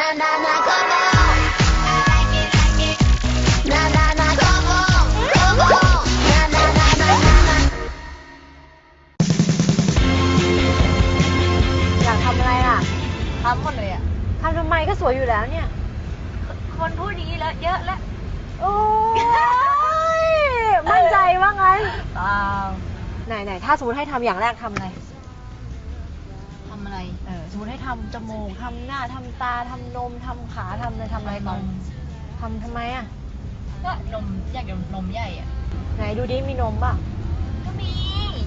อยากทำอะไรอะทำหมดเลยอะทำทำไมก็สวยอยู่แล้วเนี่ย คนพูดอย่างนี้แล้วเยอะแล้วโอ้ยมั่นใจว่างั้นเปล่าไหนไหนถ้าสมมติให้ทำอย่างแรกทำอะไร ทำอะไร เออ สมมติให้ทำจมูกทำหน้าทำตาทำนมทำขาทำอะไรทำอะไรก่อนทำทำไมอะ ก็นมอยากจะนมใหญ่อะ ไหนดูดิมีนมป่ะ ก็มี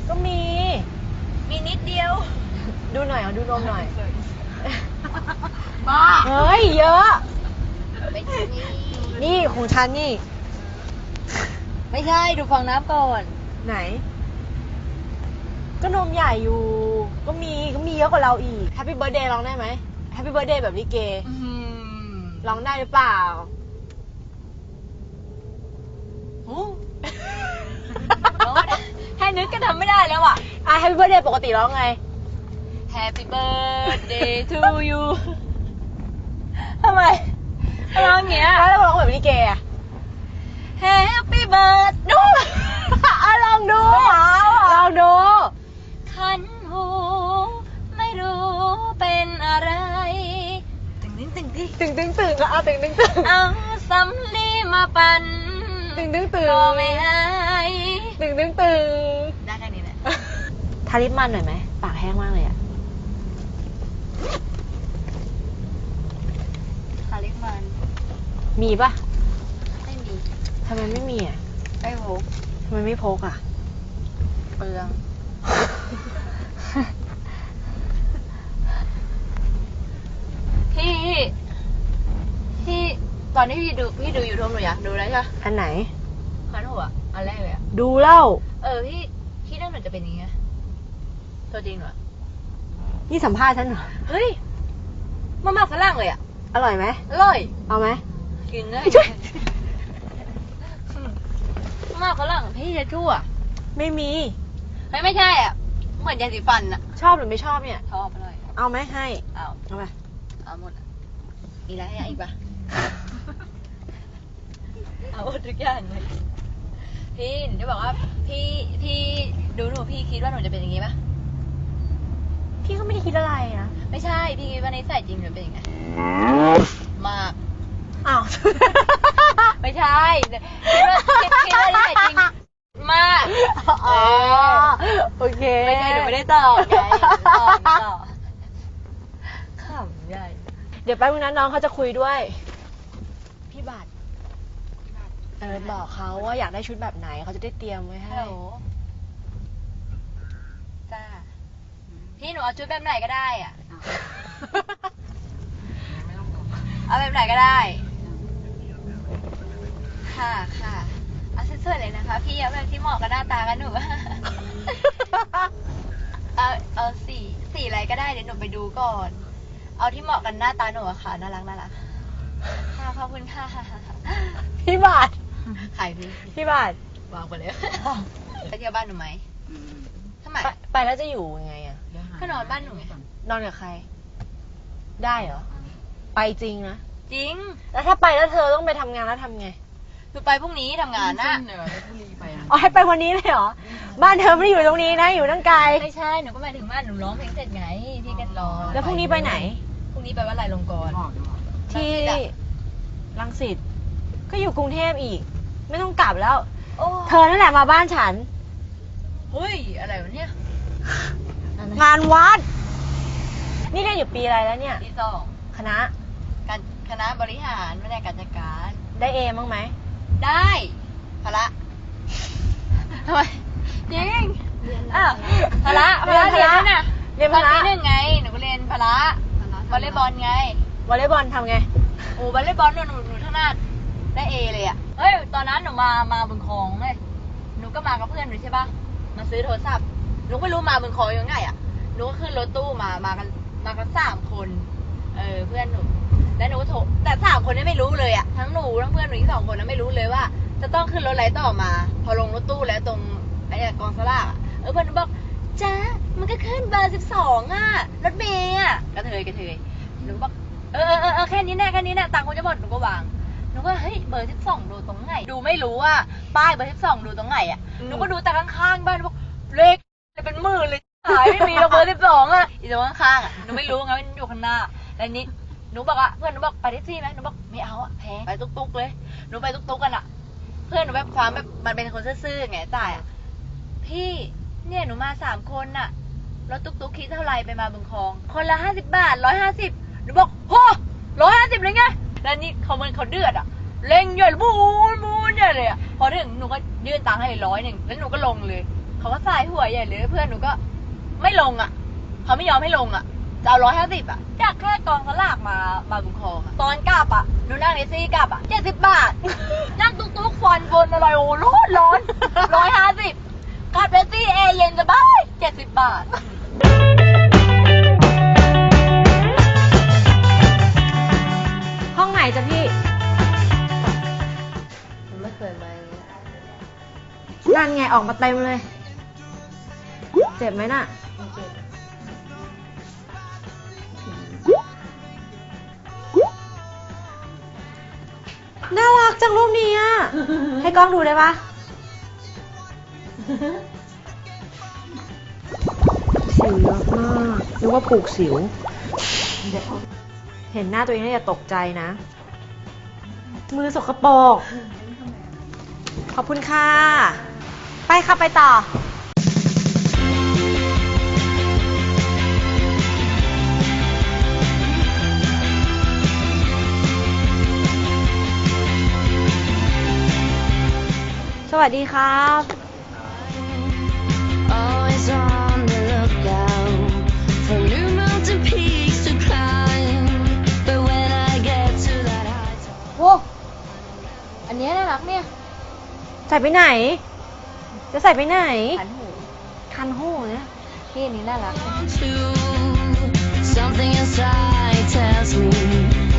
ก็มี มีนิดเดียวดูหน่อยเอาดูนมหน่อย บ้าเฮ้ยเยอะ ไม่ใช่นี่ของฉันนี่ ไม่ใช่ดูฟองน้ำก่อนไหน ก็นมใหญ่อยู่ ก็มีก็มีเยอะกว่าเราอีก Happy Birthday ร้องได้ไหม Happy Birthday แบบลิเกร้องได้หรือเปล่าโอ้แค่นึกก็ทำไม่ได้แล้วอะ อะ Happy Birthday ปกติร้องไง Happy birthday to you ทำไมร้องอย่างเงี้ย แล้วเราร้องแบบลิเกอะ Happy birthday ดู อะลองดูลองดู งตึงตึงก็เอาตึงตึงตึงเอาสำลีมาปั่นตึงตึงตึงก็ไม่หายตึงตึงตึงได้แค่นี้แหละทาลิปมันหน่อยไหมปากแห้งมากเลยอะคาลิปมันมีปะไม่มีทำไมไม่มีอะไม่โหทำไมไม่พกอะเปลืองพี่พี่ ตอนนี้พี่ดูพี่ดูยูทูบหนูอยากดูแล้วใช่ปะอันไหน คันหัวอันแรกเลยอะดูเล่า เออพี่พี่นั่นหนูจะเป็นอย่างเงี้ยตัวจริงเหรอนี่สัมภาษณ์ฉันเหรอ เฮ้ยมาม่าฝรั่งเลยอะอร่อยไหม อร่อยเอาไหม กินเลยช่วย มาม่าฝรั่งพี่จะชั่วไม่มี เฮ้ยไม่ใช่อะ เหมือนยาสีฟันอะชอบหรือไม่ชอบเนี่ย ชอบอร่อย เอาไหมให้ เอาเอาไป เอาหมดอะมีอะไรให้อีกปะ เอาหมดทุกอย่างเลยพี่หนูจะบอกว่า พี่พี่ดูหนูพี่คิดว่าหนูจะเป็นอย่างงี้ปะพี่ก็ไม่ได้คิดอะไรนะไม่ใช่พี่คิดว่าในใส่จริงหนูเป็นยังไงมากอ้าวไม่ใช่คิดว่าคิดคิดว่าในใส่จริงมากอ๋อโอเคไม่ใช่หนูไม่ได้ตอบไงตอบไม่ตอบขำใหญ่เดี๋ยวแป๊บนึงนะน้องเขาจะคุยด้วยพี่บัตร เออบอกเขาว่าอยากได้ชุดแบบไหนเขาจะได้เตรียมไว้ฮัให้ลโหลจ้า พี่หนูเอาชุดแบบไหนก็ได้อะ เอาแบบไหนก็ได้ ค่ะค่ะเอาสวยๆเลยนะคะ พี่เอาแบบที่เหมาะกับหน้าตากันหนู เอาเอาสีสีอะไรก็ได้เดี๋ยวหนูไปดูก่อน เอาที่เหมาะกันหน้าตาหนูอะค่ะน่ารักน่ารักค่ะขอบคุณค่ะ พี่บาท ขายพี่พี่บาทวางไปเลยไปเที่ยวบ้านหนูไหมทำไมไปไปแล้วจะอยู่ยังไงอะก็นอนบ้านหนูไงนอนกับใคร ได้เหรอ ไปจริงนะ จริง แล้วถ้าไปแล้วเธอต้องไปทำงานแล้วทำไงหนูไปพรุ่งนี้ทำงานนะอ๋อให้ไปวันนี้เลยเหรอ บ้านเธอไม่ได้อยู่ตรงนี้นะ อยู่ตั้งไกล ไม่ใช่ หนูก็หมายถึงว่าหนูร้องเพลงเสร็จไงพี่ก็รอแล้วพรุ่งนี้ไปไหน พรุ่งนี้ไปวัดไรลงกรณ์ที่รังสิตอะรังสิต ก็อยู่กรุงเทพอีก ไม่ต้องกลับแล้ว โอ้เธอนั่นแหละมาบ้านฉัน เฮ้ย อะไรวะเนี่ยงานวัด นี่เรียนอยู่ปีอะไรแล้วเนี่ย ที่สองคณะ การคณะบริหารไม่ได้การจัดการ ได้เอมั้างไหม ได้พละทำไมจริงอ้าวพละพเรียละนพเรียนละด้วยนะเรียนพละตอปีหนึ่งไง หนูก็เรียนพละวอลเลย์บอลไง วอลเลย์บอลทำไง โอ้วอลเลย์บอลหนูหนูหนูทั้งนาดได้เอเลยอะ เฮ้ย ตอนนั้นหนูมา มาบึงคลองเลยหนูก็มากับเพื่อนหนูใช่ปะมาซื้อโทรศัพท์ หนูไม่รู้มาบึงคลองยังไงอะ หนูก็ขึ้นรถตู้มา มากัน มากันสามคน เออ เพื่อนหนู แล้วหนูก็โทร แต่สามคนนี้ไม่รู้เลยอะ ทั้งหนูทั้งเพื่อนหนูอีกสองคนนั้นไม่รู้เลยว่า จะต้องขึ้นรถอะไรต่อมา พอลงรถตู้แล้วตรงไอ้เนี่ยกองสลากเออเพื่อนหนูบอกจ้ามันก็ขึ้นเบอร์สิบสองอะ รถเมย์อะกระเทยกระเทยหนูก็บอกเออเออเออแค่นี้แน่แค่นี้แน่ตังค์คงจะหมดหนูก็วาง หนูก็เฮ้ยเบอร์สิบสองดูตรงไหน ดูไม่รู้ว่าป้ายเบอร์สิบสองดูตรงไหนอะอืมหนูก็ดูแต่ข้างๆบ้านบอกเลขเป็นหมื่นเลยหายไม่มีเราเบอร์สิบสองอะอีตรงข้างๆอะหนูไม่รู้ไงว่ามันอยู่ข้างหน้าแล้วนี้หนูบอกอะเพื่อนหนูบอกไปแท็กซี่ไหมหนูบอกไม่เอาอะแพงไปตุ๊กๆเลยหนูไปตุ๊กๆกันอะ เพื่อนหนูแบบความแบบมันเป็นคนซื่อๆไงจ่ายอะพี่เนี่ยหนูมาสามคนน่ะรถตุ๊กตุ๊กคิดเท่าไหรไปมาบึงคลอง คนละห้าสิบบาทร้อยห้าสิบหนูบอกโหร้อยห้าสิบเลยไง แล้วนี่เขามันเขาเดือดอะเร่งใหญ่บูนบูนใหญ่เลยอะพอถึงหนูก็ยื่นตังค์ให้ร้อยหนึ่งแล้วหนูก็ลงเลยเขาก็สายหัวใหญ่เลยเพื่อนหนูก็ไม่ลงอะเขาไม่ยอมให้ลงอะจะเอาร้อยห้าสิบอะจากแค่กองสลากมามาบุญคลองอะตอนกลับอะหนูนั่งแท็กซี่กลับอะเจ็ดสิบบาท นั่งตุ๊กตุ๊กควันบนอะไรโอ้ร้อนร้อนร้อยห้าสิบกลับแท็กซี่แอร์เย็นสบายเจ็ดสิบบาท นจ้ะพี่ ผมไม่เคยมาอย่างนี้นั่นไงออกมาเต็มเลย เจ็บไหมน่ะน่ารักจังรูปนี้อะ ให้กล้องดูได้ปะสิวเยอะมากนึกว่าปลูกสิวเห็นหน้าตัวเองแล้วอย่าตกใจนะ มือสกปรกขอบคุณค่ะ ไปค่ะไปต่อ สวัสดีครับ อันเนี้ยน่ารักเนี่ยใส่ไปไหน จะใส่ไปไหน ขันหูคันหูเนี่ยพี่อันนี้น่ารัก want to. Something inside tells me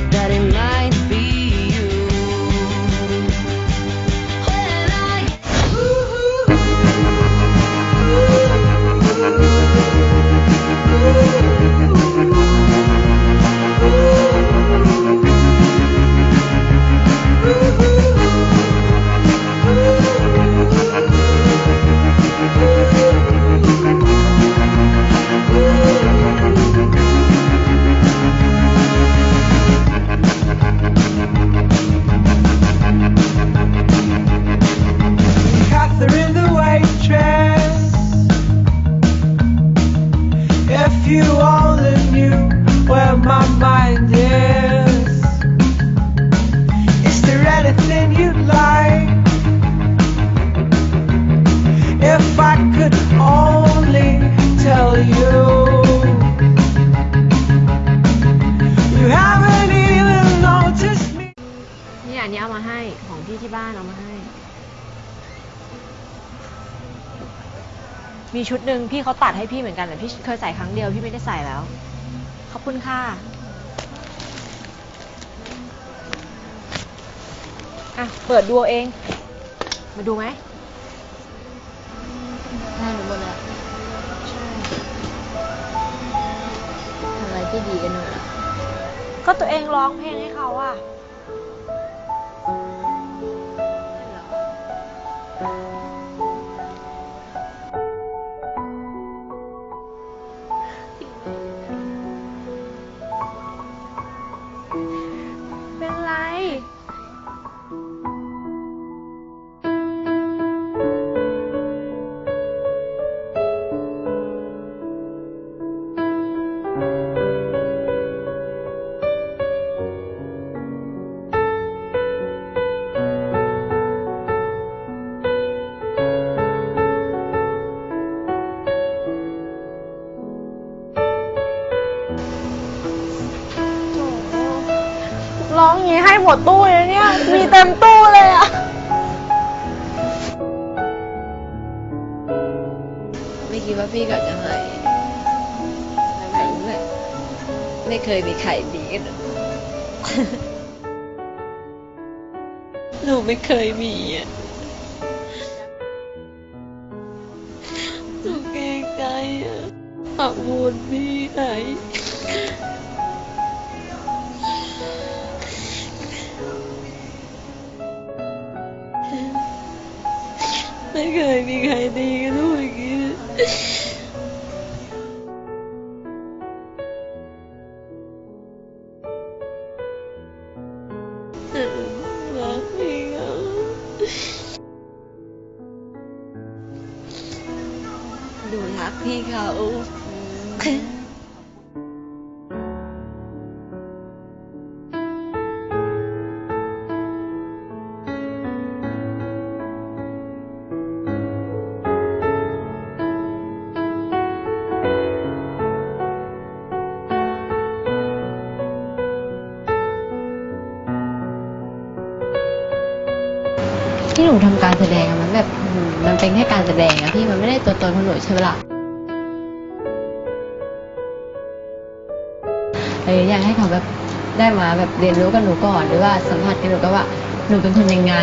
ชุดหนึ่งพี่เขาตัดให้พี่เหมือนกันแต่พี่เคยใส่ครั้งเดียวพี่ไม่ได้ใส่แล้ว ขอบคุณค่ะอะ เปิดดูเอาเอง มาดูไหมให้หนูหมดแล้วทำอะไรที่ดีกันหนูอะก็ตัวเองร้องเพลง ดตู้เลยเนี่ย มีเต็มตู้เลยอะไม่คิดว่าพี่เขาจะให้ให้เลยไม่เคยมีใครดีกันหรอกหนูไม่เคยมีอะหนูเกรงใจอะขอบคุณพี่ไหน ไม่เคยมีใค ที่หนูทำที่หนูทำการแสดงอะมันแบบมมันเป็นแค่การแสดงอะพี่มันไม่ได้ตัวตนของหนูใช่ไหมล่ะเอออยากให้เขาแบบได้มาแบบเรียนรู้กับหนูก่อน หรือว่าสัมผัสกับหนูก็ว่าหนูเป็นคนยังไง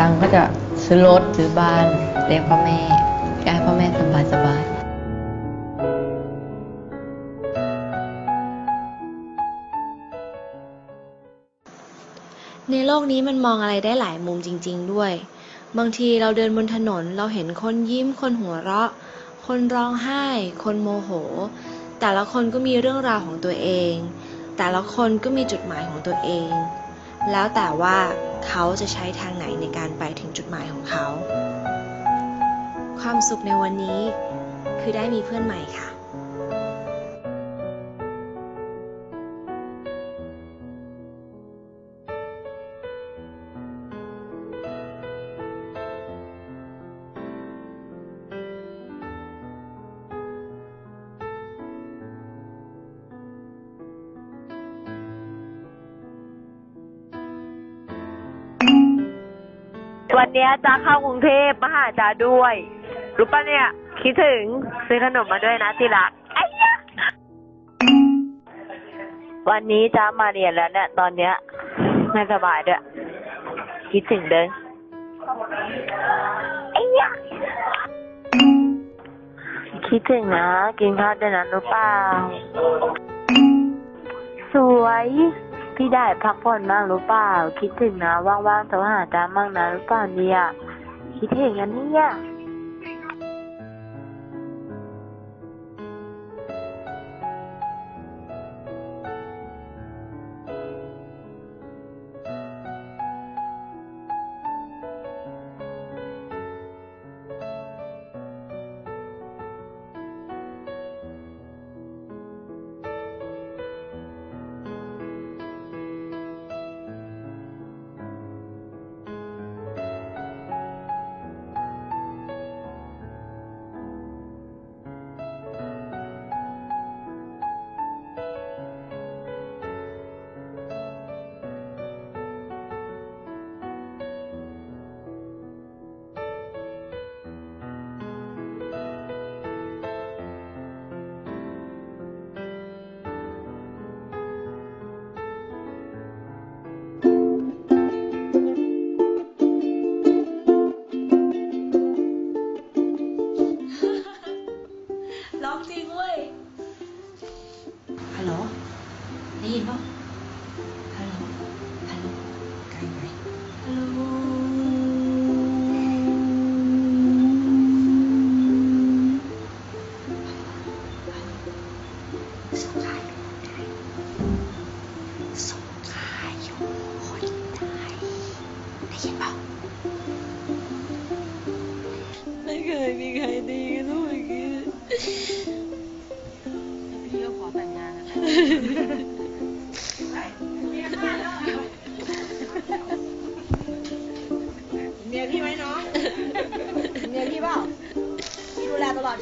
ดังก็จะซื้อรถซื้อบ้านเลี้ยงพ่อแม่อยากให้พ่อแม่สบายสบายในโลกนี้มันมองอะไรได้หลายมุมจริง ๆ ด้วย บางทีเราเดินบนถนนเราเห็นคนยิ้ม คนหัวเราะ คนร้องไห้ คนโมโห แต่ละคนก็มีเรื่องราวของตัวเอง แต่ละคนก็มีจุดหมายของตัวเอง แล้วแต่ว่า เขาจะใช้ทางไหนในการไปถึงจุดหมายของเขา ความสุขในวันนี้คือได้มีเพื่อนใหม่ค่ะ วันเนี้ยจ้าเข้ากรุงเทพมาหาจ้าด้วย รู้ปะเนี่ย คิดถึงซื้อขนมมาด้วยนะที่รักไอ้ยะวันนี้จ้ามาเรียนแล้วเนี่ยตอนเนี้ยไม่สบายด้วย คิดถึงเดินไอ้ยะคิดถึงนะ กินข้าวด้วยนะรู้เปล่า สวย พี่ได้พักผ่อนบ้างรู้เปล่า คิดถึงนะว่างๆโทรหาจ้าบ้างนะรู้เปล่าเนี่ย คิดถึงอันนี้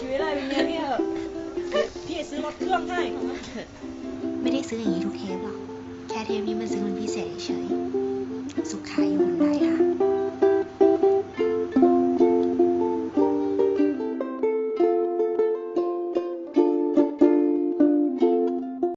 ชีวิตเลยเป็นเมียพี่เถอะพี่ซื้อรถเครื่องให้ ไม่ได้ซื้ออย่างนี้ทุกเทปหรอก แค่เทปนี้มันซื้อมันพิเศษเฉย สุขขายอยู่คนไทยค่ะ